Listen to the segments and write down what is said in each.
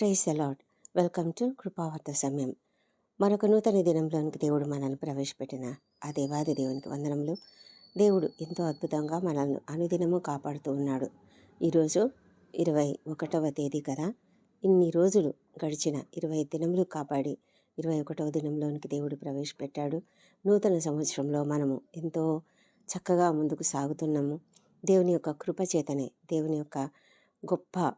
Praise అలాడ్ welcome to కృపావర్త సమయం. మరొక నూతన దినంలోనికి దేవుడు మనల్ని ప్రవేశపెట్టిన ఆ దేవాది దేవునికి వందనములు. దేవుడు ఎంతో అద్భుతంగా మనల్ని అనుదినము కాపాడుతూ ఉన్నాడు. ఈరోజు ఇరవై ఒకటవ తేదీ కదా. ఇన్ని రోజులు గడిచిన ఇరవై దినములు కాపాడి ఇరవై ఒకటవ దినంలోనికి దేవుడు ప్రవేశపెట్టాడు. నూతన సంవత్సరంలో మనము ఎంతో చక్కగా ముందుకు సాగుతున్నాము. దేవుని యొక్క కృపచేతనే దేవుని యొక్క గొప్ప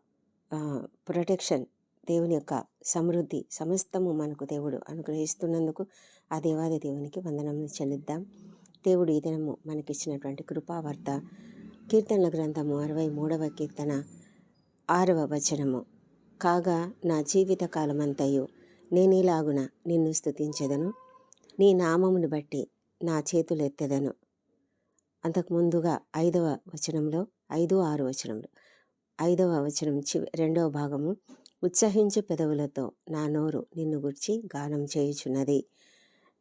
ప్రొటెక్షన్ దేవుని యొక్క సమృద్ధి సమస్తము మనకు దేవుడు అనుగ్రహిస్తున్నందుకు ఆ దేవాది దేవునికి వందనములు చెల్లిద్దాం. దేవుడు ఈ దినము మనకిచ్చినటువంటి కృపావార్త కీర్తనల గ్రంథము అరవై మూడవ కీర్తన ఆరవ వచనము. కాగా నా జీవిత కాలమంతయు నేనేలాగున నిన్ను స్థుతించెదను నీ నామమును బట్టి నా చేతులు ఎత్తెదను అంతకు ముందుగా ఐదవ వచనంలో ఐదు ఆరు వచనంలో ఐదవ వచనం చి రెండవ భాగము ఉత్సహించు పెదవులతో నా నోరు నిన్ను గుర్చి గానం చేయుచున్నది.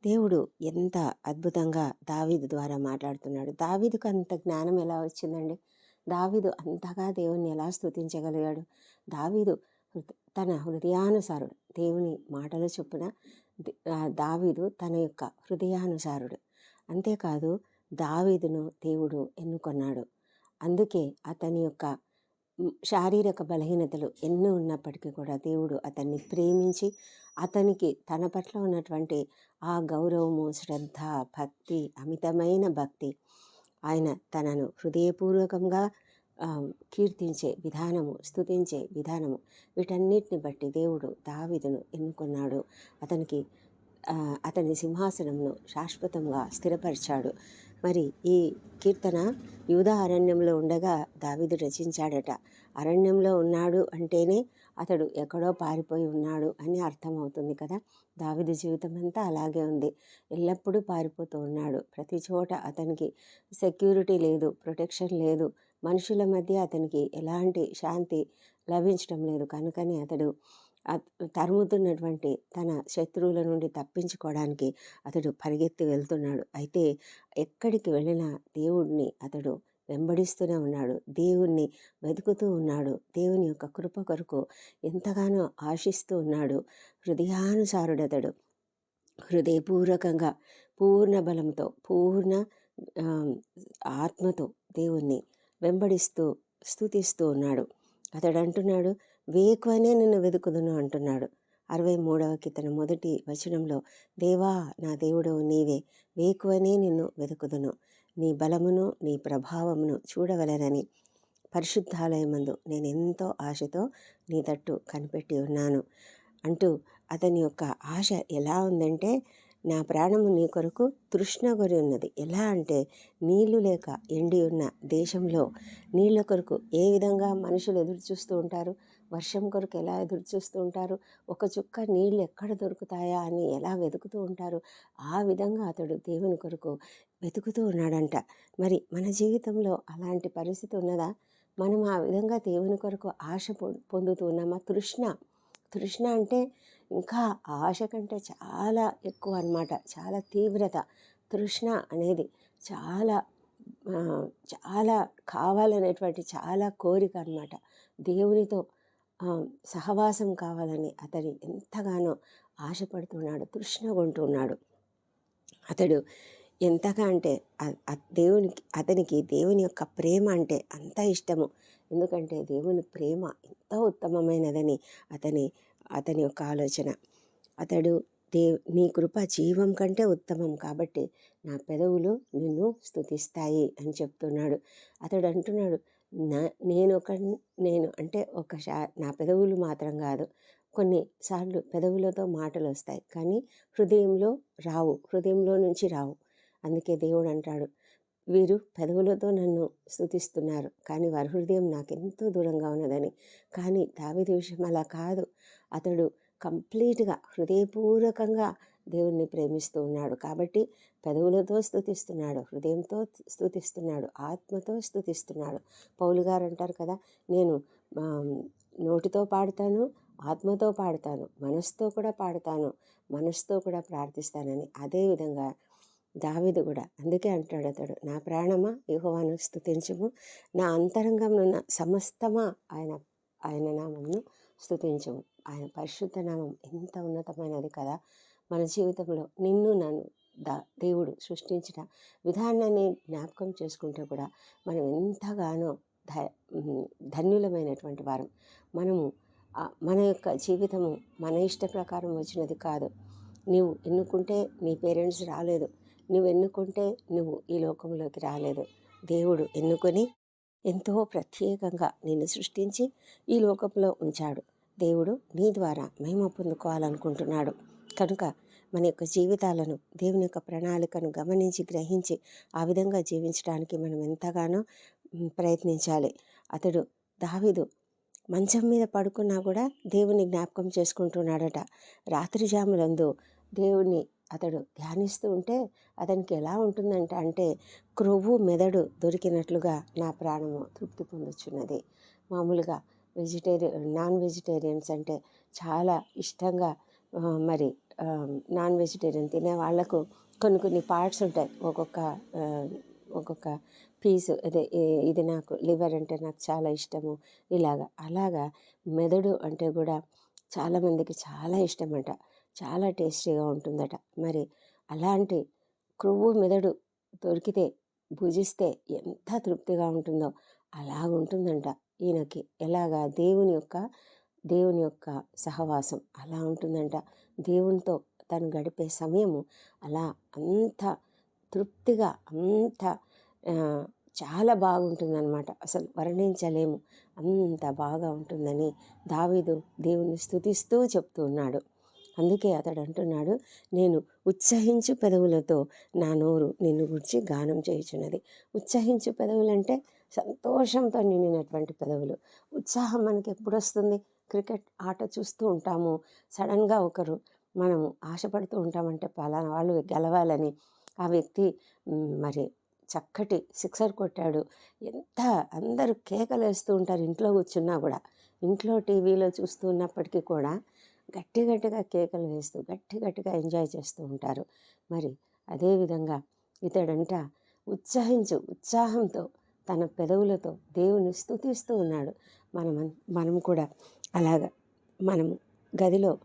దేవుడు ఎంత అద్భుతంగా దావీదు ద్వారా మాట్లాడుతున్నాడు. దావీదుకు అంత జ్ఞానం ఎలా వచ్చిందండి? దావీదు అంతగా దేవుణ్ణి ఎలా స్థుతించగలిగాడు? దావీదు తన హృదయానుసారుడు దేవుని మాటలు చొప్పున దావీదు తన యొక్క హృదయానుసారుడు. అంతేకాదు దావీదును దేవుడు ఎన్నుకొన్నాడు. అందుకే అతని యొక్క శారీరక బలహీనతలు ఎన్నో ఉన్నప్పటికీ కూడా దేవుడు అతన్ని ప్రేమించి అతనికి తన పట్ల ఉన్నటువంటి ఆ గౌరవము శ్రద్ధ భక్తి అమితమైన భక్తి ఆయన తనను హృదయపూర్వకంగా కీర్తించే విధానము స్థుతించే విధానము వీటన్నిటిని బట్టి దేవుడు దావిదును ఎన్నుకున్నాడు. అతనికి అతని సింహాసనంను శాశ్వతంగా స్థిరపరిచాడు. మరి ఈ కీర్తన యూదా అరణ్యంలో ఉండగా దావిదు రచించాడట. అరణ్యంలో ఉన్నాడు అంటేనే అతడు ఎక్కడో పారిపోయి ఉన్నాడు అని అర్థమవుతుంది కదా. దావిదు జీవితం అంతా అలాగే ఉంది. ఎల్లప్పుడూ పారిపోతూ ఉన్నాడు. ప్రతి చోట అతనికి సెక్యూరిటీ లేదు ప్రొటెక్షన్ లేదు. మనుషుల మధ్య అతనికి ఎలాంటి శాంతి లభించడం లేదు. కనుకనే అతడు తరుముతున్నటువంటి తన శత్రువుల నుండి తప్పించుకోవడానికి అతడు పరిగెత్తి వెళ్తున్నాడు. అయితే ఎక్కడికి వెళ్ళినా దేవుడిని అతడు వెంబడిస్తూనే ఉన్నాడు. దేవుణ్ణి వెతుకుతూ ఉన్నాడు. దేవుని యొక్క కృప కొరకు ఎంతగానో ఆశిస్తూ ఉన్నాడు. హృదయానుసారుడతడు హృదయపూర్వకంగా పూర్ణ బలంతో పూర్ణ ఆత్మతో దేవుణ్ణి వెంబడిస్తూ స్థుతిస్తూ ఉన్నాడు. అతడు అంటున్నాడు వేకువనే నిన్ను వెతుకుదును అంటున్నాడు. అరవై మూడవ కీర్తన మొదటి వచనంలో దేవా నా దేవుడవు నీవే వేకువనే నిన్ను వెతుకుదును నీ బలమును నీ ప్రభావమును చూడవలనని పరిశుద్ధాలయమందు నేను ఎంతో ఆశతో నీ తట్టు కనిపెట్టి ఉన్నాను. అంటూ అతని యొక్క ఆశ ఎలా ఉందంటే నా ప్రాణము నీ కొరకు తృష్ణ కొరి ఉన్నది. ఎలా అంటే నీళ్ళు లేక ఎండి ఉన్న దేశంలో నీళ్ళ కొరకు ఏ విధంగా మనుషులు ఎదురు చూస్తూ ఉంటారు? వర్షం కొరకు ఎలా ఎదురు చూస్తూ ఉంటారు? ఒక చుక్క నీళ్ళు ఎక్కడ దొరుకుతాయా? అని ఎలా వెతుకుతూ ఉంటారు? ఆ విధంగా అతడు దేవుని కొరకు వెతుకుతూ ఉన్నాడంట. మరి మన జీవితంలో అలాంటి పరిస్థితి ఉన్నదా? మనం ఆ విధంగా దేవుని కొరకు ఆశ పొందుతూ ఉన్నామా? తృష్ణ. తృష్ణ అంటే ఇంకా ఆశ కంటే చాలా ఎక్కువ అనమాట చాలా తీవ్రత. తృష్ణ అనేది చాలా చాలా కావాలనేటువంటి చాలా కోరిక అనమాట దేవునితో సహవాసం కావాలని అతడు ఎంతగానో ఆశపడుతున్నాడు తృష్ణగొంటున్నాడు అతడు ఎంతగా అంటే దేవునికి అతనికి దేవుని యొక్క ప్రేమ అంటే అంత ఇష్టము. ఎందుకంటే దేవుని ప్రేమ ఎంతో ఉత్తమమైనదని అతని అతని యొక్క ఆలోచన. అతడు దే నీ కృప జీవం కంటే ఉత్తమం కాబట్టి నా పెదవులు నిన్ను స్థుతిస్తాయి అని చెప్తున్నాడు. అతడు అంటున్నాడు నా నేను ఒక నేను అంటే ఒక షా నా పెదవులు మాత్రం కాదు. కొన్నిసార్లు పెదవులతో మాటలు వస్తాయి కానీ హృదయంలో రావు. హృదయంలో నుంచి రావు. అందుకే దేవుడు అంటాడు వీరు పెదవులతో నన్ను స్థుతిస్తున్నారు కానీ వారి హృదయం నాకు ఎంతో దూరంగా ఉన్నదని. కానీ దావిది విషయం అలా కాదు. అతడు కంప్లీట్గా హృదయపూర్వకంగా దేవుణ్ణి ప్రేమిస్తూ ఉన్నాడు. కాబట్టి పెదవులతో స్థుతిస్తున్నాడు హృదయంతో స్థుతిస్తున్నాడు ఆత్మతో స్థుతిస్తున్నాడు పౌలు గారు అంటారు కదా నేను నోటితో పాడతాను ఆత్మతో పాడతాను మనసుతో కూడా పాడతాను మనసుతో కూడా ప్రార్థిస్తానని. అదేవిధంగా దావిదు కూడా అందుకే అంటాడు అతడు నా ప్రాణమా యుహోవాను స్థుతించము నా అంతరంగంలో ఉన్న సమస్తమా ఆయన ఆయన నామంను స్థుతించము ఆయన పరిశుద్ధ నామం ఎంత ఉన్నతమైనది కదా మన జీవితంలో నిన్ను నన్ను దా దేవుడు సృష్టించిన విధానాన్ని జ్ఞాపకం చేసుకుంటే కూడా మనం ఎంతగానో ధ ధన్యులమైనటువంటి వారం. మనము మన యొక్క జీవితము మన ఇష్ట ప్రకారం వచ్చినది కాదు. నీవు ఎన్నుకుంటే నీ పేరెంట్స్ రాలేదు. నువ్వు ఎన్నుకుంటే నువ్వు ఈ లోకంలోకి రాలేదు. దేవుడు ఎన్నుకొని ఎంతో ప్రత్యేకంగా నిన్ను సృష్టించి ఈ లోకంలో ఉంచాడు. దేవుడు నీ ద్వారా మేము పొందుకోవాలనుకుంటున్నాడు. కనుక మన యొక్క జీవితాలను దేవుని యొక్క ప్రణాళికను గమనించి గ్రహించి ఆ విధంగా జీవించడానికి మనం ఎంతగానో ప్రయత్నించాలి. అతడు దావిదు మంచం మీద పడుకున్నా కూడా దేవుని జ్ఞాపకం చేసుకుంటున్నాడట. రాత్రి జాములందు దేవుణ్ణి అతడు ధ్యానిస్తూ ఉంటే అతనికి ఎలా ఉంటుందంట అంటే క్రొవ్వు మెదడు దొరికినట్లుగా నా ప్రాణము తృప్తి పొందుచున్నది. మామూలుగా వెజిటేరియన్ నాన్ వెజిటేరియన్స్ అంటే చాలా ఇష్టంగా మరి నాన్ వెజిటేరియన్ తినే వాళ్ళకు కొన్ని కొన్ని పార్ట్స్ ఉంటాయి. ఒక్కొక్క ఒక్కొక్క పీసు అదే ఇది నాకు లివర్ అంటే నాకు చాలా ఇష్టము ఇలాగా. అలాగా మెదడు అంటే కూడా చాలామందికి చాలా ఇష్టమంట. చాలా టేస్టీగా ఉంటుందట. మరి అలాంటి క్రొవ్వు మెదడు దొరికితే భుజిస్తే ఎంత తృప్తిగా ఉంటుందో అలాగ ఉంటుందంట ఈయనకి. ఎలాగా? దేవుని యొక్క దేవుని యొక్క సహవాసం అలా ఉంటుందంట. దేవునితో తను గడిపే సమయము అలా అంత తృప్తిగా అంత చాలా బాగుంటుందన్నమాట. అసలు వర్ణించలేము. అంత బాగా ఉంటుందని దావీదు దేవుని స్థుతిస్తూ చెప్తూ ఉన్నాడు. అందుకే అతడు అంటున్నాడు నేను ఉత్సహించు పెదవులతో నా నోరు నిన్ను గురించి గానం చేయుచున్నది. ఉత్సహించు పెదవులంటే సంతోషంతో నిండినటువంటి పెదవులు. ఉత్సాహం మనకి ఎప్పుడు వస్తుంది? క్రికెట్ ఆట చూస్తూ ఉంటాము. సడన్గా ఒకరు మనము ఆశపడుతూ ఉంటామంటే పలానా వాళ్ళు గెలవాలని ఆ వ్యక్తి మరి చక్కటి సిక్సర్ కొట్టాడు. ఎంత అందరూ కేకలు వేస్తూ ఉంటారు ఇంట్లో కూర్చున్నా కూడా. ఇంట్లో టీవీలో చూస్తూ ఉన్నప్పటికీ కూడా గట్టి గట్టిగా కేకలు వేస్తూ గట్టి గట్టిగా ఎంజాయ్ చేస్తూ ఉంటారు. మరి అదేవిధంగా ఇతడంట ఉత్సాహించు ఉత్సాహంతో తన పెదవులతో దేవుని స్థుతిస్తూ ఉన్నాడు. మనం మనం కూడా అలాగా. మనము గదిలో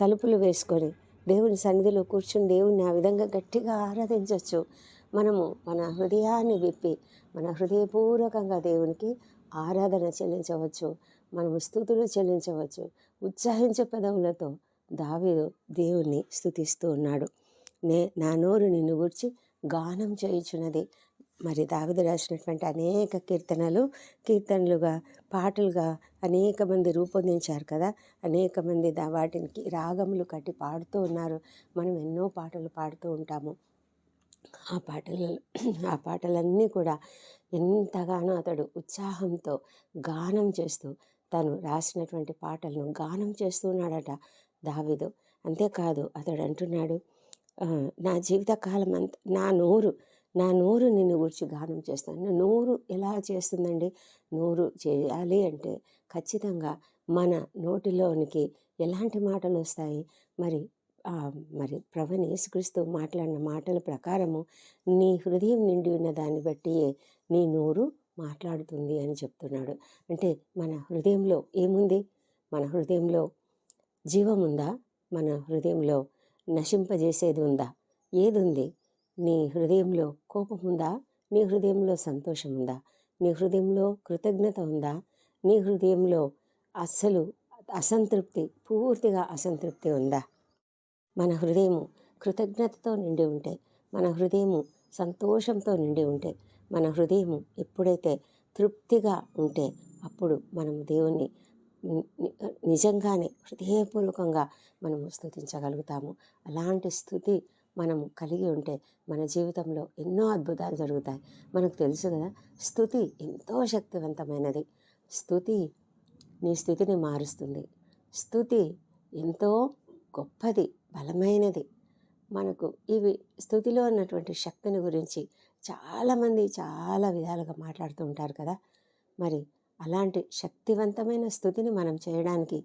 తలుపులు వేసుకొని దేవుని సన్నిధిలో కూర్చుని దేవుని ఆ విధంగా గట్టిగా ఆరాధించవచ్చు. మనము మన హృదయాన్ని విప్పి మన హృదయపూర్వకంగా దేవునికి ఆరాధన చెల్లించవచ్చు. మనము స్థుతులు చెల్లించవచ్చు. ఉత్సాహించే పెదవులతో దావీదు దేవుణ్ణి స్థుతిస్తూ ఉన్నాడు. నే నా నోరు నిన్ను గుర్చి గానం చేయుచున్నది. మరి దావిద రాసినటువంటి అనేక కీర్తనలు కీర్తనలుగా పాటలుగా అనేక మంది రూపొందించారు కదా. అనేక మంది దా వాటికి రాగములు కట్టి పాడుతూ ఉన్నారు. మనం ఎన్నో పాటలు పాడుతూ ఉంటాము. ఆ పాటలు ఆ పాటలన్నీ కూడా ఎంతగానో అతడు ఉత్సాహంతో గానం చేస్తూ తను రాసినటువంటి పాటలను గానం చేస్తూ ఉన్నాడట దావిదు. అంతేకాదు అతడు అంటున్నాడు నా జీవితకాలం అంత నా నోరు నా నోరు నిన్ను గురించి గానం చేస్తాను. నోరు ఎలా చేస్తుందండి? నోరు చేయాలి అంటే ఖచ్చితంగా మన నోటిలోనికి ఎలాంటి మాటలు వస్తాయి? మరి మరి ప్రవణ యేసుక్రీస్తు మాట్లాడిన మాటల ప్రకారము నీ హృదయం నిండి ఉన్న దాన్ని బట్టి నీ నోరు మాట్లాడుతుంది అని చెప్తున్నాడు. అంటే మన హృదయంలో ఏముంది? మన హృదయంలో జీవం ఉందా? మన హృదయంలో నశింపజేసేది ఉందా? ఏది ఉంది నీ హృదయంలో కోపం ఉందా? నీ హృదయంలో సంతోషం ఉందా? నీ హృదయంలో కృతజ్ఞత ఉందా? నీ హృదయంలో అస్సలు అసంతృప్తి పూర్తిగా అసంతృప్తి ఉందా? మన హృదయము కృతజ్ఞతతో నిండి ఉంటే మన హృదయము సంతోషంతో నిండి ఉంటే మన హృదయము ఎప్పుడైతే తృప్తిగా ఉంటే అప్పుడు మనం దేవుణ్ణి నిజంగానే హృదయపూర్వకంగా మనము స్థుతించగలుగుతాము అలాంటి స్థుతి మనం కలిగి ఉంటే మన జీవితంలో ఎన్నో అద్భుతాలు జరుగుతాయి. మనకు తెలుసు కదా స్థుతి ఎంతో శక్తివంతమైనది. స్థుతి నీ స్థితిని మారుస్తుంది. స్థుతి ఎంతో గొప్పది బలమైనది. మనకు ఇవి స్థుతిలో ఉన్నటువంటి శక్తిని గురించి చాలామంది చాలా విధాలుగా మాట్లాడుతూ ఉంటారు కదా. మరి అలాంటి శక్తివంతమైన స్థుతిని మనం చేయడానికి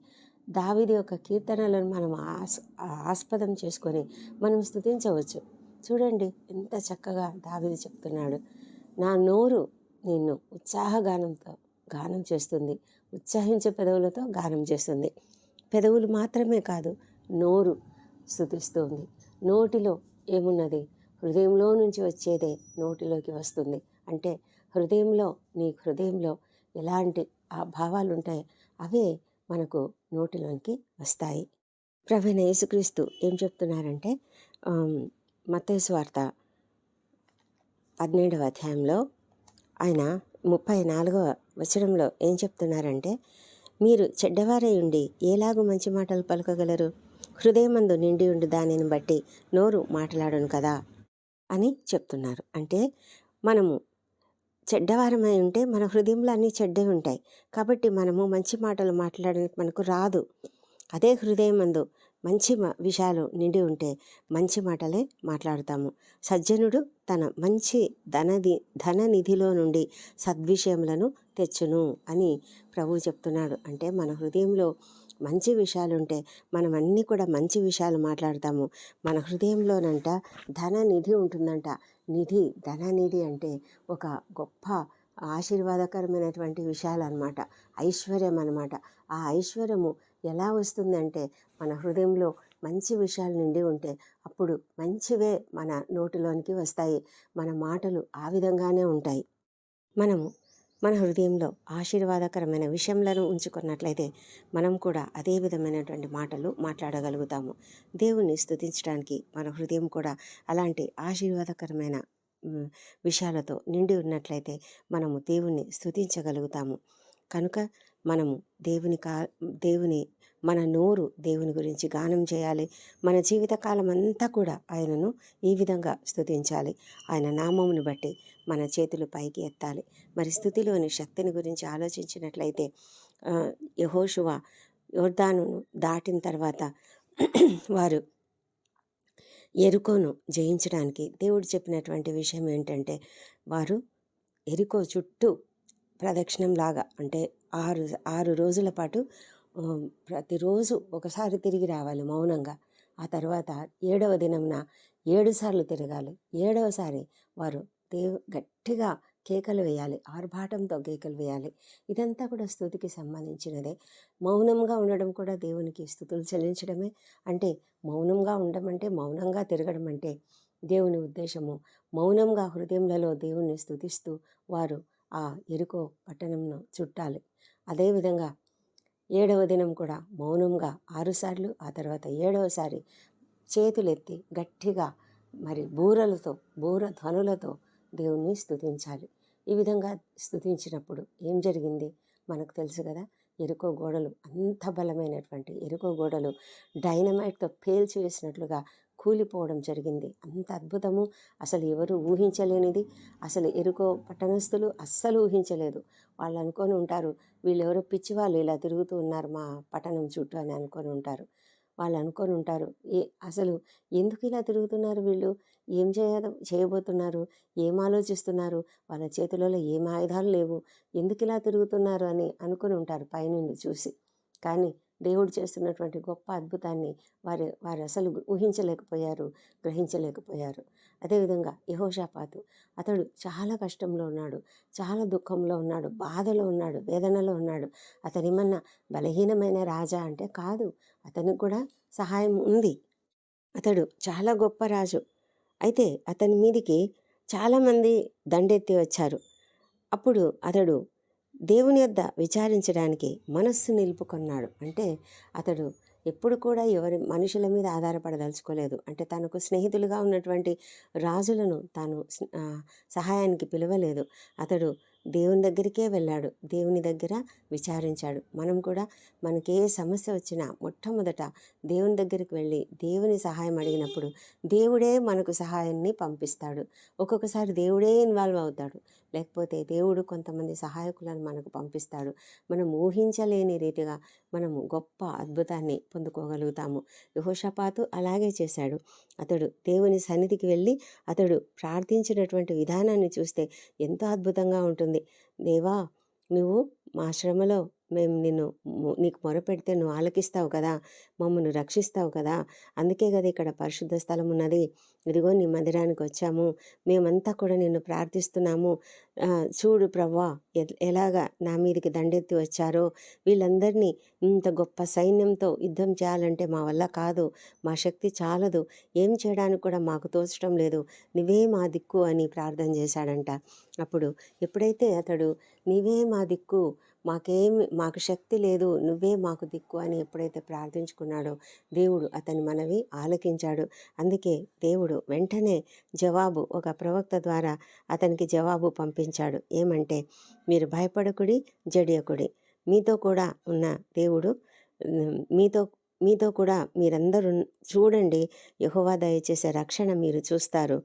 దావిది యొక్క కీర్తనలను మనం ఆస్ ఆస్పదం చేసుకొని మనం స్థుతించవచ్చు చూడండి ఎంత చక్కగా దావిది చెప్తున్నాడు. నా నోరు నిన్ను ఉత్సాహగానంతో గానం చేస్తుంది. ఉత్సాహించే పెదవులతో గానం చేస్తుంది. పెదవులు మాత్రమే కాదు నోరు స్థుతిస్తుంది నోటిలో ఏమున్నది? హృదయంలో నుంచి వచ్చేదే నోటిలోకి వస్తుంది. అంటే హృదయంలో నీ హృదయంలో ఎలాంటి ఆ భావాలు ఉంటాయి అవే మనకు నోటిలోనికి వస్తాయి. ప్రవీణ యేసుక్రీస్తు ఏం చెప్తున్నారంటే మతేశ్వార్త వార్త పన్నెండవ అధ్యాయంలో ఆయన ముప్పై నాలుగవ వచనంలో ఏం చెప్తున్నారంటే మీరు చెడ్డవారై ఉండి ఏలాగు మంచి మాటలు పలకగలరు? హృదయమందు నిండి ఉండి దానిని బట్టి నోరు మాట్లాడను కదా అని చెప్తున్నారు. అంటే మనము చెడ్డవారమై ఉంటే మన హృదయంలో అన్నీ చెడ్డవి ఉంటాయి. కాబట్టి మనము మంచి మాటలు మాట్లాడడానికి మనకు రాదు. అదే హృదయం మందు మంచి విషయాలు నిండి ఉంటే మంచి మాటలే మాట్లాడతాము. సజ్జనుడు తన మంచి ధనది ధన నిధిలో నుండి సద్విషయములను తెచ్చును అని ప్రభువు చెప్తున్నాడు. అంటే మన హృదయంలో మంచి విషయాలు ఉంటే మనం అన్నీ కూడా మంచి విషయాలు మాట్లాడతాము. మన హృదయంలోనంట ధన నిధి ఉంటుందంట. నిధి ధన నిధి అంటే ఒక గొప్ప ఆశీర్వాదకరమైనటువంటి విషయాలు అనమాట ఐశ్వర్యం అనమాట ఆ ఐశ్వర్యము ఎలా వస్తుందంటే మన హృదయంలో మంచి విషయాలు నిండి ఉంటే అప్పుడు మంచివే మన నోటిలోనికి వస్తాయి. మన మాటలు ఆ విధంగానే ఉంటాయి. మనము మన హృదయంలో ఆశీర్వాదకరమైన విషయంలను ఉంచుకున్నట్లయితే మనం కూడా అదే విధమైనటువంటి మాటలు మాట్లాడగలుగుతాము. దేవుణ్ణి స్థుతించడానికి మన హృదయం కూడా అలాంటి ఆశీర్వాదకరమైన విషయాలతో నిండి ఉన్నట్లయితే మనము దేవుణ్ణి స్థుతించగలుగుతాము కనుక మనము దేవుని కా దేవుని మన నోరు దేవుని గురించి గానం చేయాలి. మన జీవితకాలం అంతా కూడా ఆయనను ఈ విధంగా స్థుతించాలి ఆయన నామమును బట్టి మన చేతులు పైకి ఎత్తాలి. మరి స్థుతిలోని శక్తిని గురించి ఆలోచించినట్లయితే యహోషువ యోర్దానును దాటిన తర్వాత వారు ఎరుకోను జయించడానికి దేవుడు చెప్పినటువంటి విషయం ఏంటంటే వారు ఎరుకో చుట్టూ ప్రదక్షిణంలాగా అంటే ఆరు ఆరు రోజుల పాటు ప్రతిరోజు ఒకసారి తిరిగి రావాలి మౌనంగా. ఆ తర్వాత ఏడవ దినంన ఏడు సార్లు తిరగాలి. ఏడవసారి వారు దేవు గట్టిగా కేకలు వేయాలి. ఆర్భాటంతో కేకలు వేయాలి. ఇదంతా కూడా స్థుతికి సంబంధించినదే. మౌనంగా ఉండడం కూడా దేవునికి స్థుతులు చెల్లించడమే. అంటే మౌనంగా ఉండడం అంటే మౌనంగా తిరగడం అంటే దేవుని ఉద్దేశము. మౌనంగా హృదయంలో దేవుణ్ణి స్థుతిస్తూ వారు ఆ ఎరుకో పట్టణంను చుట్టాలి. అదేవిధంగా ఏడవ దినం కూడా మౌనంగా ఆరుసార్లు ఆ తర్వాత ఏడవసారి చేతులెత్తి గట్టిగా మరి బూరలతో బూర ధ్వనులతో దేవుణ్ణి స్థుతించాలి ఈ విధంగా స్థుతించినప్పుడు ఏం జరిగింది? మనకు తెలుసు కదా ఎరుకో గోడలు అంత బలమైనటువంటి ఎరుకో గోడలు డైనమైట్తో పేల్చి వేసినట్లుగా కూలిపోవడం జరిగింది. అంత అద్భుతము అసలు ఎవరు ఊహించలేనిది. అసలు ఎరుకో పట్టణస్థులు అస్సలు ఊహించలేదు. వాళ్ళు అనుకొని ఉంటారు వీళ్ళు ఎవరో పిచ్చి వాళ్ళు ఇలా తిరుగుతూ ఉన్నారు మా పట్టణం చుట్టూ అని అనుకొని ఉంటారు. వాళ్ళు అనుకొని ఉంటారు ఏ అసలు ఎందుకు ఇలా తిరుగుతున్నారు వీళ్ళు? ఏం చేయ చేయబోతున్నారు? ఏం ఆలోచిస్తున్నారు? వాళ్ళ చేతులలో ఏం ఆయుధాలు లేవు? ఎందుకు ఇలా తిరుగుతున్నారు అని అనుకుని ఉంటారు పైనుండి చూసి. కానీ దేవుడు చేస్తున్నటువంటి గొప్ప అద్భుతాన్ని వారి వారు అసలు ఊహించలేకపోయారు గ్రహించలేకపోయారు. అదేవిధంగా యహోషాపాతు అతడు చాలా కష్టంలో ఉన్నాడు చాలా దుఃఖంలో ఉన్నాడు బాధలో ఉన్నాడు వేదనలో ఉన్నాడు. అతనిమన్నా బలహీనమైన రాజా అంటే కాదు అతనికి కూడా సహాయం ఉంది. అతడు చాలా గొప్ప రాజు. అయితే అతని మీదికి చాలామంది దండెత్తి వచ్చారు. అప్పుడు అతడు దేవుని యొద్ద విచారించడానికి మనస్సు నిలుపుకున్నాడు. అంటే అతడు ఎప్పుడు కూడా ఎవరి మనుషుల మీద ఆధారపడదలుచుకోలేదు. అంటే తనకు స్నేహితులుగా ఉన్నటువంటి రాజులను తాను సహాయానికి పిలవలేదు. అతడు దేవుని దగ్గరికే వెళ్ళాడు. దేవుని దగ్గర విచారించాడు. మనం కూడా మనకి ఏ సమస్య వచ్చినా మొట్టమొదట దేవుని దగ్గరికి వెళ్ళి దేవుని సహాయం అడిగినప్పుడు దేవుడే మనకు సహాయాన్ని పంపిస్తాడు. ఒక్కొక్కసారి దేవుడే ఇన్వాల్వ్ అవుతాడు. లేకపోతే దేవుడు కొంతమంది సహాయకులను మనకు పంపిస్తాడు. మనం ఊహించలేని రీతిగా మనము గొప్ప అద్భుతాన్ని పొందుకోగలుగుతాము. యహోషపాతు అలాగే చేశాడు. అతడు దేవుని సన్నిధికి వెళ్ళి అతడు ప్రార్థించినటువంటి విధానాన్ని చూస్తే ఎంతో అద్భుతంగా ఉంటుంది. దేవా నువ్వు మా శ్రమలో మేము నిన్ను నీకు మొరపెడితే నువ్వు ఆలకిస్తావు కదా మమ్మల్ని రక్షిస్తావు కదా అందుకే కదా ఇక్కడ పరిశుద్ధ స్థలం ఉన్నది. ఇదిగో నీ మందిరానికి వచ్చాము. మేమంతా కూడా నిన్ను ప్రార్థిస్తున్నాము. చూడు ప్రవ్వా ఎలాగా నా మీదకి దండెత్తి వచ్చారో వీళ్ళందరినీ ఇంత గొప్ప సైన్యంతో యుద్ధం చేయాలంటే మా వల్ల కాదు మా శక్తి చాలదు ఏం చేయడానికి కూడా మాకు తోచడం లేదు నువ్వే మా దిక్కు అని ప్రార్థన చేశాడంట. అప్పుడు ఎప్పుడైతే అతడు నీవే మా దిక్కు మాకేమి మాకు శక్తి లేదు నువ్వే మాకు దిక్కు అని ఎప్పుడైతే ప్రార్థించుకున్నాడో దేవుడు అతని మనవి ఆలకించాడు. అందుకే దేవుడు వెంటనే జవాబు ఒక ప్రవక్త ద్వారా అతనికి జవాబు పంపించాడు ఏమంటే మీరు భయపడకుడి జడియకుడి. మీతో కూడా ఉన్న దేవుడు మీతో మీతో కూడా మీరందరూ చూడండి యహోవా దయచేసే రక్షణ మీరు చూస్తారు.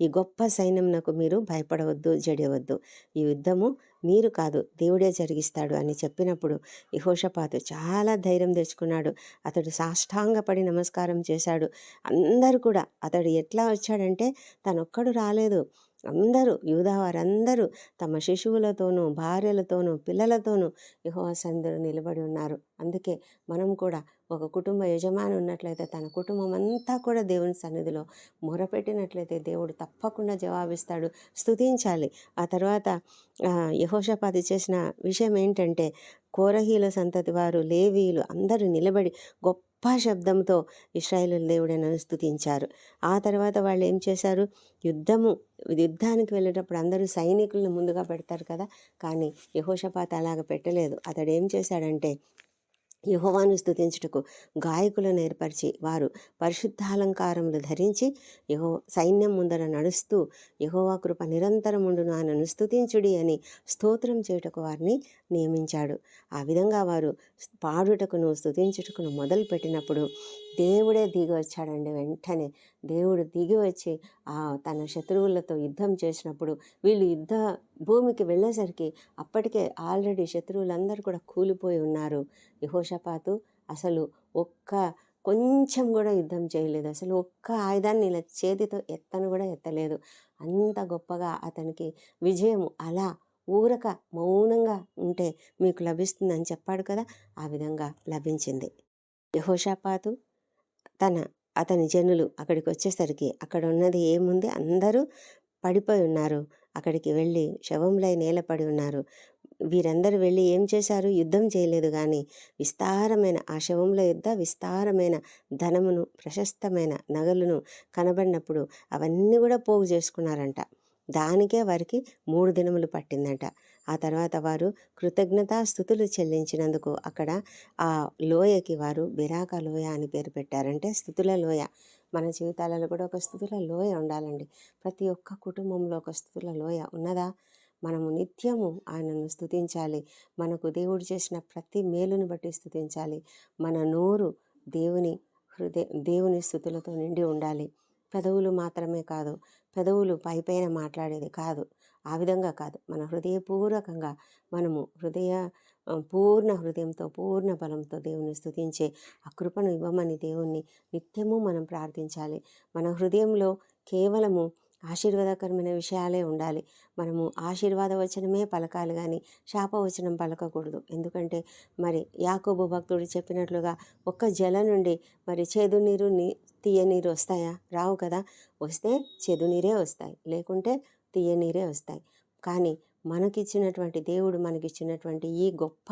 ఈ గొప్ప సైన్యంనకు మీరు భయపడవద్దు జడియవద్దు. ఈ యుద్ధము మీరు కాదు దేవుడే జరిగిస్తాడు అని చెప్పినప్పుడు యహోషపాతు చాలా ధైర్యం తెచ్చుకున్నాడు. అతడు సాష్టాంగపడి నమస్కారం చేశాడు. అందరూ కూడా అతడు ఎట్లా వచ్చాడంటే తనొక్కడు రాలేదు. అందరూ యూదా వారందరూ తమ శిశువులతోనూ భార్యలతోనూ పిల్లలతోనూ యహోవా సన్నిధిలో నిలబడి ఉన్నారు. అందుకే మనం కూడా ఒక కుటుంబ యజమాని ఉన్నట్లయితే తన కుటుంబం అంతా కూడా దేవుని సన్నిధిలో మొరపెట్టినట్లయితే దేవుడు తప్పకుండా జవాబిస్తాడు. స్తుతించాలి. ఆ తర్వాత యహోషపాతి చేసిన విషయం ఏంటంటే కోరహీల సంతతి వారు లేవీలు అందరూ నిలబడి గొప్ప శబ్దంతో ఇస్రాయేలు దేవుడని స్థుతించారు ఆ తర్వాత వాళ్ళు ఏం చేశారు? యుద్ధము యుద్ధానికి వెళ్ళేటప్పుడు అందరూ సైనికులను ముందుగా పెడతారు కదా? కానీ యహోషపాత అలాగ పెట్టలేదు. అతడు ఏం చేశాడంటే యహోవాను స్తుతించుటకు గాయకులను ఏర్పరిచి వారు పరిశుద్ధాలంకారములు ధరించి యహో సైన్యం ముందర నడుస్తూ యహోవా కృప నిరంతరం ఉండును ఆయనను స్తుతించుడి అని స్తోత్రం చేయుటకు వారిని నియమించాడు. ఆ విధంగా వారు పాడుటకును స్తుతించుటకును మొదలు పెట్టినప్పుడు దేవుడే దిగి వచ్చాడండి వెంటనే. దేవుడు దిగి వచ్చి తన శత్రువులతో యుద్ధం చేసినప్పుడు వీళ్ళు యుద్ధ భూమికి వెళ్ళేసరికి అప్పటికే ఆల్రెడీ శత్రువులందరూ కూడా కూలిపోయి ఉన్నారు. యహోషపాతు అసలు ఒక్క కొంచెం కూడా యుద్ధం చేయలేదు. అసలు ఒక్క ఆయుధాన్ని ఇలా చేతితో ఎత్తను కూడా ఎత్తలేదు. అంత గొప్పగా అతనికి విజయం అలా ఊరక మౌనంగా ఉంటే మీకు లభిస్తుందని చెప్పాడు కదా ఆ విధంగా లభించింది. యహోషాపాతు తన అతని జనులు అక్కడికి వచ్చేసరికి అక్కడ ఉన్నది ఏముంది? అందరూ పడిపోయి ఉన్నారు. అక్కడికి వెళ్ళి శవంలై నేలపడి ఉన్నారు. వీరందరూ వెళ్ళి ఏం చేశారు? యుద్ధం చేయలేదు కానీ విస్తారమైన ఆ శవంలో యుద్ధ విస్తారమైన ధనమును ప్రశస్తమైన నగలును కనబడినప్పుడు అవన్నీ కూడా పోగు చేసుకున్నారంట. దానికే వారికి మూడు దినములు పట్టిందంట. ఆ తర్వాత వారు కృతజ్ఞతా స్థుతులు చెల్లించినందుకు అక్కడ ఆ లోయకి వారు బిరాక లోయ అని పేరు పెట్టారంటే స్థుతుల లోయ. మన జీవితాలలో కూడా ఒక స్థుతుల లోయ ఉండాలండి. ప్రతి ఒక్క కుటుంబంలో ఒక స్థుతుల లోయ ఉన్నదా? మనము నిత్యము ఆయనను స్థుతించాలి. మనకు దేవుడు చేసిన ప్రతి మేలుని బట్టి స్థుతించాలి. మన నోరు దేవుని హృదయ దేవుని స్థుతులతో నిండి ఉండాలి. పెదవులు మాత్రమే కాదు పెదవులు పైపైన మాట్లాడేది కాదు. ఆ విధంగా కాదు. మన హృదయపూర్వకంగా మనము హృదయ పూర్ణ హృదయంతో పూర్ణ బలంతో దేవుని స్థుతించే ఆ కృపను ఇవ్వమని దేవుణ్ణి నిత్యము మనం ప్రార్థించాలి. మన హృదయంలో కేవలము ఆశీర్వాదకరమైన విషయాలే ఉండాలి. మనము ఆశీర్వాద వచనమే పలకాలి కానీ శాపవచనం పలకకూడదు. ఎందుకంటే మరి యాకోబు భక్తుడు చెప్పినట్లుగా ఒక్క జల నుండి మరి చేదు నీరు నీ తీయ నీరు వస్తాయా? రావు కదా? వస్తే చేదు నీరే వస్తాయి. లేకుంటే తీయనీరే వస్తాయి. కానీ మనకిచ్చినటువంటి దేవుడు మనకిచ్చినటువంటి ఈ గొప్ప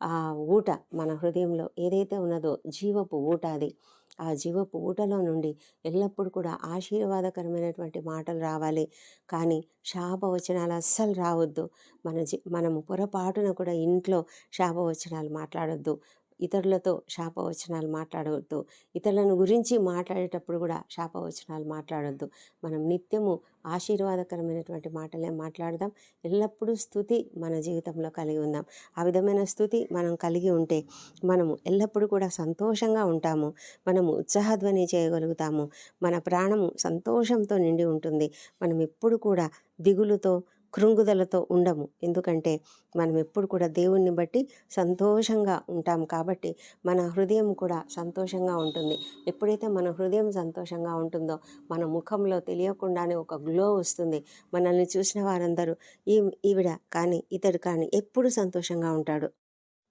ఆ ఊట మన హృదయంలో ఏదైతే ఉన్నదో జీవపు ఊట అది ఆ జీవపు ఊటలో నుండి ఎల్లప్పుడూ కూడా ఆశీర్వాదకరమైనటువంటి మాటలు రావాలి. కానీ శాపవచనాలు అస్సలు రావద్దు. మన జీ మనము పొరపాటున కూడా ఇంట్లో శాపవచనాలు మాట్లాడొద్దు. ఇతరులతో శాపవచనాలు మాట్లాడవద్దు. ఇతరులను గురించి మాట్లాడేటప్పుడు కూడా శాపవచనాలు మాట్లాడొద్దు. మనం నిత్యము ఆశీర్వాదకరమైనటువంటి మాటలే మాట్లాడదాం. ఎల్లప్పుడూ స్థుతి మన జీవితంలో కలిగి ఉందాం. ఆ విధమైన స్థుతి మనం కలిగి ఉంటే మనము ఎల్లప్పుడూ కూడా సంతోషంగా ఉంటాము. మనము ఉత్సాహధ్వని చేయగలుగుతాము. మన ప్రాణము సంతోషంతో నిండి ఉంటుంది. మనం ఎప్పుడు కూడా దిగులుతో కృంగుదలతో ఉండము. ఎందుకంటే మనం ఎప్పుడు కూడా దేవుణ్ణి బట్టి సంతోషంగా ఉంటాం కాబట్టి మన హృదయం కూడా సంతోషంగా ఉంటుంది. ఎప్పుడైతే మన హృదయం సంతోషంగా ఉంటుందో మన ముఖంలో తెలియకుండానే ఒక గ్లో వస్తుంది. మనల్ని చూసిన వారందరూ ఈ ఈవిడ కానీ ఇతడు కానీ ఎప్పుడు సంతోషంగా ఉంటాడు.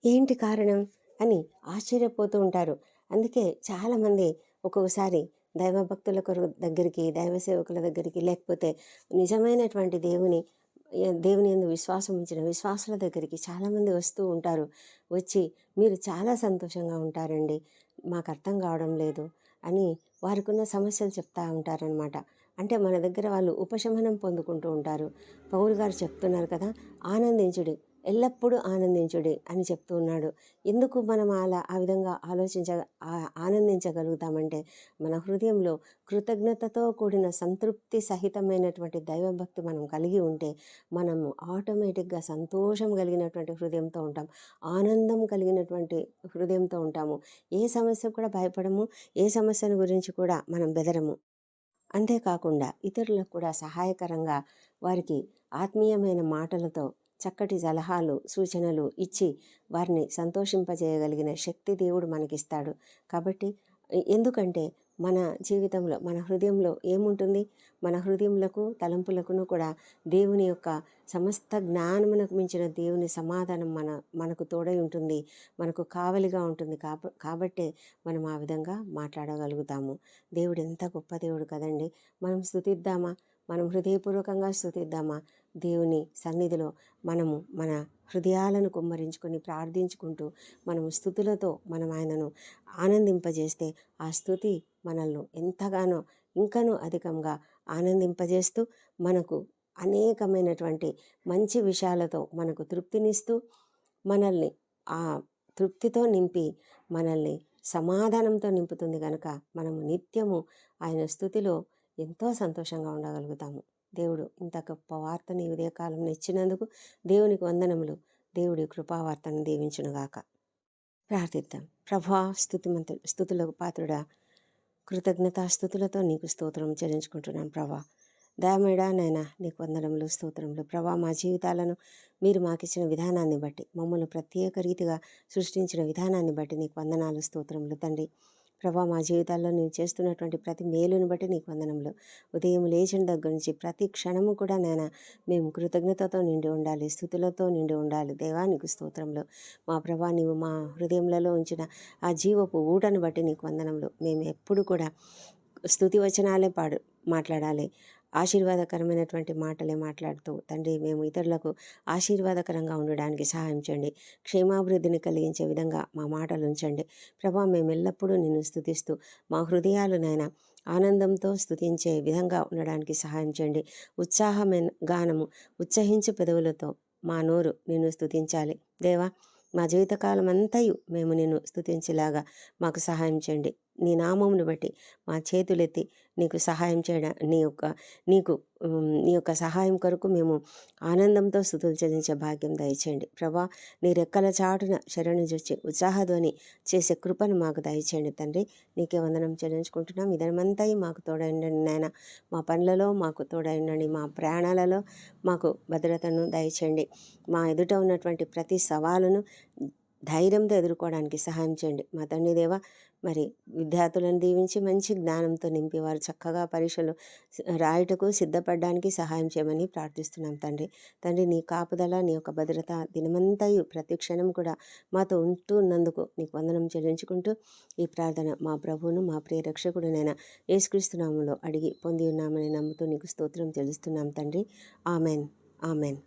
ఏంటి కారణం? అని ఆశ్చర్యపోతూ ఉంటారు. అందుకే చాలామంది ఒక్కొక్కసారి దైవభక్తుల కొరకు దగ్గరికి దైవ సేవకుల దగ్గరికి లేకపోతే నిజమైనటువంటి దేవుని దేవుని ఎందు విశ్వాసం ఉంచిన విశ్వాసుల దగ్గరికి చాలామంది వస్తూ ఉంటారు. వచ్చి మీరు చాలా సంతోషంగా ఉంటారండి. మాకు అర్థం కావడం లేదు అని వారికి ఉన్న సమస్యలు చెప్తా ఉంటారనమాట అంటే మన దగ్గర వాళ్ళు ఉపశమనం పొందుకుంటూ ఉంటారు. పౌరు గారు చెప్తున్నారు కదా ఆనందించుడి. ఎల్లప్పుడూ ఆనందించుడి అని చెప్తూ ఉన్నాడు. ఎందుకు మనం అలా ఆ విధంగా ఆలోచించ ఆనందించగలుగుతామంటే మన హృదయంలో కృతజ్ఞతతో కూడిన సంతృప్తి సహితమైనటువంటి దైవభక్తి మనం కలిగి ఉంటే మనము ఆటోమేటిక్గా సంతోషం కలిగినటువంటి హృదయంతో ఉంటాం. ఆనందం కలిగినటువంటి హృదయంతో ఉంటాము. ఏ సమస్య కూడా భయపడము. ఏ సమస్యను గురించి కూడా మనం బెదరము. అంతేకాకుండా ఇతరులకు కూడా సహాయకరంగా వారికి ఆత్మీయమైన మాటలతో చక్కటి సలహాలు సూచనలు ఇచ్చి వారిని సంతోషింపజేయగలిగిన శక్తి దేవుడు మనకిస్తాడు. కాబట్టి ఎందుకంటే మన జీవితంలో మన హృదయంలో ఏముంటుంది? మన హృదయములకు తలంపులకును కూడా దేవుని యొక్క సమస్త జ్ఞానమునకు మించిన దేవుని సమాధానం మన మనకు తోడై ఉంటుంది. మనకు కావలిగా ఉంటుంది. కాబ కాబట్టే మనం ఆ విధంగా మాట్లాడగలుగుతాము. దేవుడు ఎంత గొప్ప దేవుడు కదండి. మనం స్థుతిద్దామా మనం హృదయపూర్వకంగా స్థుతిద్దామా దేవుని సన్నిధిలో మనము మన హృదయాలను కుమ్మరించుకొని ప్రార్థించుకుంటూ మనము స్థుతులతో మనం ఆయనను ఆనందింపజేస్తే ఆ స్థుతి మనల్ని ఎంతగానో ఇంకనూ అధికంగా ఆనందింపజేస్తూ మనకు అనేకమైనటువంటి మంచి విషయాలతో మనకు తృప్తినిస్తూ మనల్ని ఆ తృప్తితో నింపి మనల్ని సమాధానంతో నింపుతుంది కనుక మనము నిత్యము ఆయన స్థుతిలో ఎంతో సంతోషంగా ఉండగలుగుతాము. దేవుడు ఇంత గొప్ప వార్తని ఈ ఉదయకాలం ఇచ్చినందుకు దేవునికి వందనములు. దేవుడి కృపావార్తను దీవించునుగాక ప్రార్థిద్దాం. ప్రభా స్థుతిమంతు స్థుతులకు పాత్రుడా కృతజ్ఞతా స్థుతులతో నీకు స్తోత్రం చెల్లించుకుంటున్నాను ప్రభా. దయమేడా నాయన నీకు వందనములు స్తోత్రములు. ప్రభా మా జీవితాలను మీరు మాకిచ్చిన విధానాన్ని బట్టి మమ్మల్ని ప్రత్యేక రీతిగా సృష్టించిన విధానాన్ని బట్టి నీకు వందనాలు స్తోత్రములు తండ్రి. ప్రభా మా జీవితాల్లో నేను చేస్తున్నటువంటి ప్రతి మేలుని బట్టి నీకు వందనములు. ఉదయం లేచిన దగ్గర నుంచి ప్రతి క్షణము కూడా నేను మేము కృతజ్ఞతతో నిండి ఉండాలి స్థుతులతో నిండి ఉండాలి. దేవా నీకు మా ప్రభా నీవు మా హృదయంలో ఉంచిన ఆ జీవపు ఊటను బట్టి నీకు వందనములు. మేము ఎప్పుడు కూడా స్థుతి వచనాలే పాడు మాట్లాడాలి. ఆశీర్వాదకరమైనటువంటి మాటలే మాట్లాడుతూ తండ్రి మేము ఇతరులకు ఆశీర్వాదకరంగా ఉండడానికి సహాయం చేయండి. క్షేమాభివృద్ధిని కలిగించే విధంగా మా మాటలు ఉంచండి. ప్రభా మేము ఎల్లప్పుడూ నిన్ను స్థుతిస్తూ మా హృదయాలు నాయన ఆనందంతో స్థుతించే విధంగా ఉండడానికి సహాయం చేయండి. ఉత్సాహమైన గానము ఉత్సహించు పెదవులతో మా నోరు నిన్ను స్థుతించాలి. దేవా మా జీవితకాలం అంతయు మేము నిన్ను స్థుతించేలాగా మాకు సహాయం చేయండి. నీ నామమును బట్టి మా చేతులెత్తి నీకు సహాయం చేయడం నీ యొక్క నీకు నీ యొక్క సహాయం కొరకు మేము ఆనందంతో స్థుతులు చెల్లించే భాగ్యం దయచేయండి. ప్రభా నీ రెక్కల చాటున శరణు చూచి ఉత్సాహధ్వని చేసే కృపను మాకు దయచేయండి. తండ్రి నీకే వందనం చెల్లించుకుంటున్నాం. ఇదనమంతా మాకు తోడైండండి నాయన. మా పనులలో మాకు తోడైండండి. మా ప్రయాణాలలో మాకు భద్రతను దయచేయండి. మా ఎదుట ఉన్నటువంటి ప్రతి సవాలును ధైర్యంతో ఎదుర్కోవడానికి సహాయం చేయండి. మా తండ్రి దేవ మరి విద్యార్థులను దీవించి మంచి జ్ఞానంతో నింపి వారు చక్కగా పరీక్షలు రాయటకు రాయుటకు సిద్ధపడడానికి సహాయం చేయమని ప్రార్థిస్తున్నాం తండ్రి. తండ్రి నీ కాపుదల నీ యొక్క భద్రత దినమంతయు ప్రతి క్షణం కూడా మాతో ఉంటూ ఉన్నందుకు నీకు వందనం చెల్లించుకుంటూ ఈ ప్రార్థన మా ప్రభువును మా ప్రియ రక్షకుడునైనా యేసుక్రీస్తునామంలో అడిగి పొంది ఉన్నామని నమ్ముతూ నీకు స్తోత్రం చెల్లిస్తున్నాం తండ్రి. ఆమెన్. ఆమెన్.